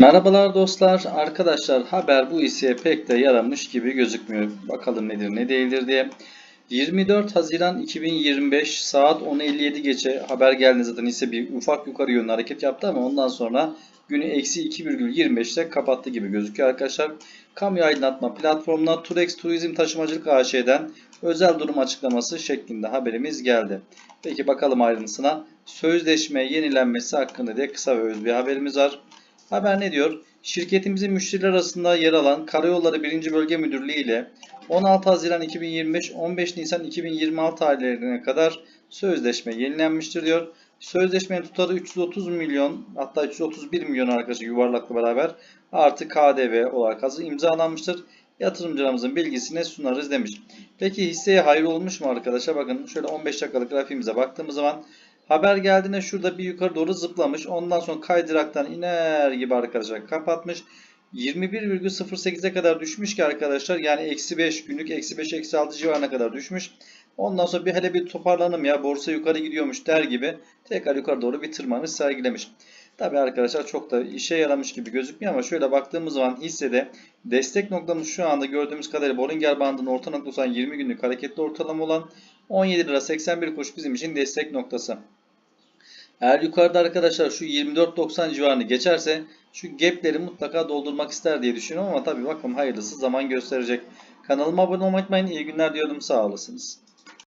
Merhabalar dostlar. Arkadaşlar haber bu hisseye pek de yaramış gibi gözükmüyor. Bakalım nedir ne değildir diye. 24 Haziran 2025 saat 10.57 geçe haber geldi zaten hisse bir ufak yukarı yönlü hareket yaptı ama ondan sonra günü eksi 2,25'te kapattı gibi gözüküyor arkadaşlar. Kamu aydınlatma platformuna Turex Turizm Taşımacılık AŞ'den özel durum açıklaması şeklinde haberimiz geldi. Peki bakalım ayrıntısına. Sözleşme yenilenmesi hakkında diye kısa ve öz bir haberimiz var. Haber ne diyor? Şirketimizin müşteriler arasında yer alan Karayolları 1. Bölge Müdürlüğü ile 16 Haziran 2025 15 Nisan 2026 tarihlerine kadar sözleşme yenilenmiştir diyor. Sözleşmenin tutarı 330 milyon hatta 331 milyon arkadaşlar yuvarlakla beraber artı KDV olarak hazır imzalanmıştır. Yatırımcılarımızın bilgisine sunarız demiş. Peki hisseye hayır olmuş mu arkadaşlar? Bakın şöyle 15 dakikalık grafiğimize baktığımız zaman Haber geldiğinde şurada bir yukarı doğru zıplamış. Ondan sonra kaydıraktan iner gibi arkadaşlar kapatmış. 21,08'e kadar düşmüş ki arkadaşlar. Yani eksi 5 günlük eksi 5 eksi 6 civarına kadar düşmüş. Ondan sonra bir hele bir toparlanım ya borsa yukarı gidiyormuş der gibi tekrar yukarı doğru bir tırmanış sergilemiş. Tabi arkadaşlar çok da işe yaramış gibi gözükmüyor ama şöyle baktığımız zaman hissede destek noktamız şu anda gördüğümüz kadarıyla Bollinger bandının orta noktası olan 20 günlük hareketli ortalama olan 17 lira 81 kuruş bizim için destek noktası. Eğer yukarıda arkadaşlar şu 24.90 civarını geçerse şu gapleri mutlaka doldurmak ister diye düşünüyorum ama tabii bakalım hayırlısı zaman gösterecek. Kanalıma abone olmayı unutmayın. İyi günler diyorum. Sağ olasınız.